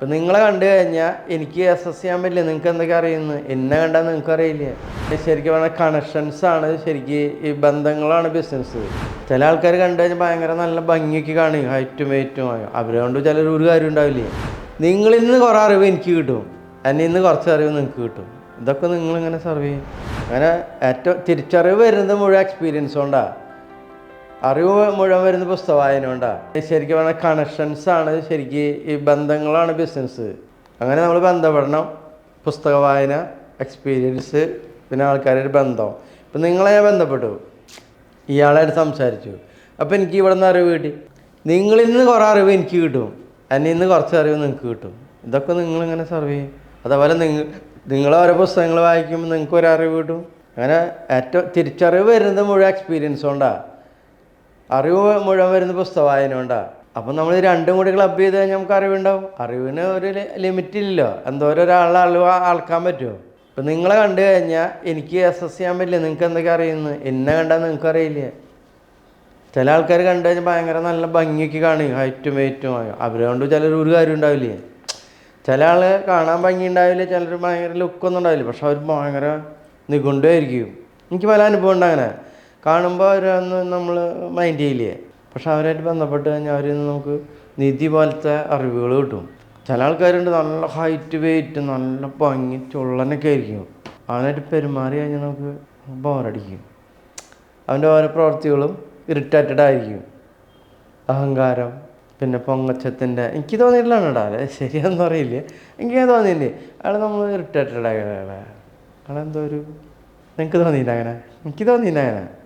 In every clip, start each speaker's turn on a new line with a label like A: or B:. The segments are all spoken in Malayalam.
A: ഇപ്പം നിങ്ങളെ കണ്ടു കഴിഞ്ഞാൽ എനിക്ക് അസസ് ചെയ്യാൻ പറ്റില്ല. നിങ്ങൾക്ക് എന്തൊക്കെ അറിയുന്നു? എന്നെ കണ്ടാൽ നിങ്ങൾക്ക് അറിയില്ല? ശരിക്കും പറഞ്ഞാൽ കണക്ഷൻസ് ആണ് ശരിക്ക് ഈ ബന്ധങ്ങളാണ് ബിസിനസ് ചില ആൾക്കാർ കണ്ടു കഴിഞ്ഞാൽ ഭയങ്കര നല്ല ഭംഗിയൊക്കെ കാണും. ഹൈറ്റും വെയിറ്റും അവരെ കൊണ്ട് ചിലർ ഒരു കാര്യം ഉണ്ടാവില്ലേ? നിങ്ങളിൽ നിന്ന് കുറേ അറിവ് എനിക്ക് കിട്ടും. എന്നെ ഇന്ന് കുറച്ച് അറിവ് നിങ്ങൾക്ക് കിട്ടും. ഇതൊക്കെ നിങ്ങളിങ്ങനെ സർവ് ചെയ്യും. അങ്ങനെ ഏറ്റവും തിരിച്ചറിവ് വരുന്നത് മുഴുവൻ എക്സ്പീരിയൻസ് കൊണ്ടാണ് അറിവ് മുഴുവൻ വരുന്ന പുസ്തക വായന കൊണ്ടാണ് ശരിക്കും പറഞ്ഞാൽ കണക്ഷൻസ് ആണ് ശരിക്ക് ഈ ബന്ധങ്ങളാണ് ബിസിനസ് അങ്ങനെ നമ്മൾ ബന്ധപ്പെടണം. പുസ്തക വായന എക്സ്പീരിയൻസ് പിന്നെ ആൾക്കാരുടെ ബന്ധം. ഇപ്പം നിങ്ങളെ ഞാൻ ബന്ധപ്പെട്ടു. ഇയാളായിട്ട് സംസാരിച്ചു. അപ്പോൾ എനിക്ക് ഇവിടെ നിന്ന് അറിവ് കിട്ടി. നിങ്ങളിൽ നിന്ന് കുറേ അറിവ് എനിക്ക് കിട്ടും. എന്നെ ഇന്ന് കുറച്ച് അറിവ് നിങ്ങൾക്ക് കിട്ടും. ഇതൊക്കെ നിങ്ങളിങ്ങനെ സർവ് ചെയ്യും. അതേപോലെ നിങ്ങൾ നിങ്ങൾ ഓരോ പുസ്തകങ്ങൾ വായിക്കുമ്പോൾ നിങ്ങൾക്ക് ഒരു അറിവ് കിട്ടും. അങ്ങനെ ഏറ്റവും തിരിച്ചറിവ് വരുന്നത് മുഴുവൻ എക്സ്പീരിയൻസ് കൊണ്ടാണ് അറിവ് മുഴുവൻ വരുന്ന പുസ്തക വായന കൊണ്ടാണ് അപ്പം നമ്മൾ രണ്ടും കൂടി ക്ലബ് ചെയ്ത് കഴിഞ്ഞാൽ നമുക്ക് അറിവുണ്ടാവും. അറിവിന് ഒരു ലിമിറ്റ് ഇല്ലല്ലോ. എന്തോരം ഒരാളെ അറിവ് ആൾക്കാൻ പറ്റുമോ ഇപ്പം നിങ്ങളെ കണ്ടു കഴിഞ്ഞാൽ എനിക്ക് അസസ് ചെയ്യാൻ പറ്റില്ല. നിങ്ങൾക്ക് എന്തൊക്കെ അറിയുന്നത് എന്നെ കണ്ടാൽ നിങ്ങൾക്ക് അറിയില്ല? ചില ആൾക്കാർ കണ്ടു കഴിഞ്ഞാൽ ഭയങ്കര നല്ല ഭംഗിയൊക്കെ കാണും ഹൈറ്റും വെയിറ്റും അവരെ കൊണ്ട് ചിലർ ഒരു കാര്യം ഉണ്ടാവില്ലേ? ചില ആൾ കാണാൻ ഭംഗി ഉണ്ടാവില്ല? ചിലർ ഭയങ്കര ലുക്കൊന്നും ഉണ്ടാവില്ല? പക്ഷെ അവർ ഭയങ്കര നിഗുണ്ടമായിരിക്കും എനിക്ക് പല അനുഭവം ഉണ്ട് അങ്ങനെ. കാണുമ്പോൾ അവരൊന്നും നമ്മൾ മൈൻഡ് ചെയ്യില്ലേ? പക്ഷെ അവരായിട്ട് ബന്ധപ്പെട്ട് കഴിഞ്ഞാൽ അവരിൽ നിന്ന് നമുക്ക് നിധി പോലത്തെ അറിവുകൾ കിട്ടും. ചില ആൾക്കാരുണ്ട് നല്ല ഹൈറ്റ് വെയിറ്റ് നല്ല ഭംഗി ചുള്ളനൊക്കെ ആയിരിക്കും. അവനായിട്ട് പെരുമാറി കഴിഞ്ഞാൽ നമുക്ക് ബോറടിക്കും അവന്റെ ഓരോ പ്രവൃത്തികളും ഇറിറ്റേറ്റഡ് ആയിരിക്കും. അഹങ്കാരം പിന്നെ പൊങ്ങച്ചത്തിന്റെ എനിക്ക് തോന്നിയിട്ടില്ലാണ് കേട്ടോ അല്ലെ ശരിയാണെന്ന് അറിയില്ല. എനിക്ക് തോന്നിയില്ലേ? അയാൾ നമ്മൾ ഇറിറ്റേറ്റഡ് ആയ. അയാളെ അയാളെന്തോ ഒരു നിങ്ങൾക്ക് തോന്നിയില്ല അങ്ങനെ? എനിക്ക് തോന്നിയില്ല അങ്ങനെ.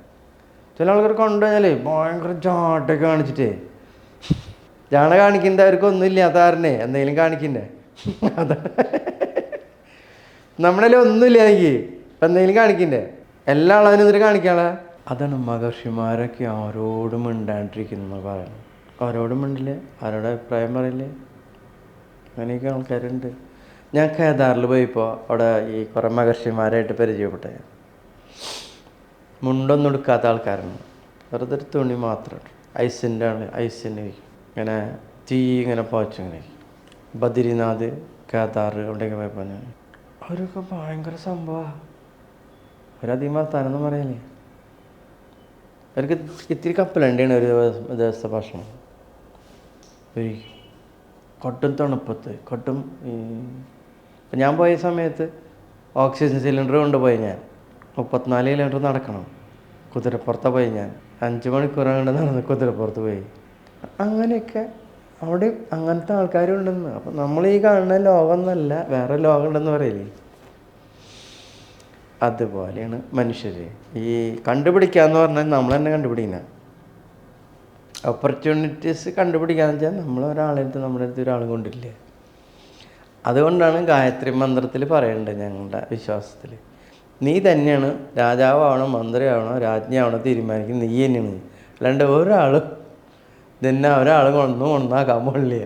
A: ചില ആൾക്കാർ കൊണ്ടുപോയാലേ ഭയങ്കര ചാട്ടൊക്കെ കാണിച്ചിട്ടേ. ജാണ കാണിക്കുന്നത് അവർക്ക് ഒന്നുമില്ല അതാറിനെ എന്തെങ്കിലും കാണിക്കണ്ടേ? അതാ. ഒന്നുമില്ല എനിക്ക്. എന്തെങ്കിലും കാണിക്കണ്ടേ? എല്ലാ ആളും എന്നിട്ട് കാണിക്കാളെ അതാണ് മഹർഷിമാരൊക്കെ ആരോടും മിണ്ടാണ്ടിരിക്കുന്നു പറയുന്നത്. ആരോടും മിണ്ടില്ല. ആരോടെ അഭിപ്രായം പറയില്ലേ. അങ്ങനെയൊക്കെ ആൾക്കാരുണ്ട്. ഞാൻ കേദാറിൽ പോയപ്പോൾ അവിടെ ഈ കുറേ മഹർഷിമാരായിട്ട് പരിചയപ്പെട്ടെ. മുണ്ടൊന്നും എടുക്കാത്ത ആൾക്കാരാണ് വെറുതെ ഒരു തുണി മാത്രം. ഐസിന്റെ ആണ് ഐസിന് ഇങ്ങനെ തീ ഇങ്ങനെ പോച്ചിങ്ങനെ ബദ്രിനാഥ് കേദാർ അവിടെയൊക്കെ പോയപ്പോൾ ഞാൻ അവരൊക്കെ ഭയങ്കര സംഭവമാണ് അവരധികം എന്ന് പറയലേ അവർക്ക് ഇത്തിരി കപ്പലണ്ടിയാണ് ഒരു ദിവസം ദിവസത്തെ ഭക്ഷണം. ഒരു കൊട്ടും തണുപ്പത്ത് കൊട്ടും ഞാൻ പോയ സമയത്ത് ഓക്സിജൻ സിലിണ്ടർ കൊണ്ടുപോയി ഞാൻ. മുപ്പത്തിനാല് കിലോമീറ്റർ നടക്കണം. കുതിരപ്പുറത്താണ് പോയി ഞാൻ. അഞ്ച് മണിക്കൂർ അങ്ങോട്ട് നടന്ന് കുതിരപ്പുറത്ത് പോയി. അങ്ങനെയൊക്കെ അവിടെ അങ്ങനത്തെ ആൾക്കാരും ഉണ്ടെന്ന് അപ്പം നമ്മൾ ഈ കാണുന്ന ലോകം എന്നല്ല വേറെ ലോകം ഉണ്ടെന്ന് പറയില്ലേ? അതുപോലെയാണ് മനുഷ്യർ ഈ കണ്ടുപിടിക്കാന്ന് പറഞ്ഞാൽ നമ്മൾ തന്നെ കണ്ടുപിടിക്കുന്ന. ഓപ്പർച്യൂണിറ്റീസ് കണ്ടുപിടിക്കാന്ന് വെച്ചാൽ നമ്മൾ ഒരാളെ അടുത്ത് നമ്മുടെ അടുത്ത് ഒരാൾ കൊണ്ടില്ലേ? അതുകൊണ്ടാണ് ഗായത്രി മന്ത്രത്തിൽ പറയേണ്ടത് ഞങ്ങളുടെ വിശ്വാസത്തിൽ നീ തന്നെയാണ് രാജാവാണോ മന്ത്രിയാവണോ രാജ്ഞിയാവണോ തീരുമാനിക്കുന്നത്. നീ തന്നെയാണ്. അല്ലാണ്ട് ഒരാൾ ഇതന്നെ ഒരാൾ കൊണ്ടു കൊണ്ടാക്കാൻ പാടില്ലേ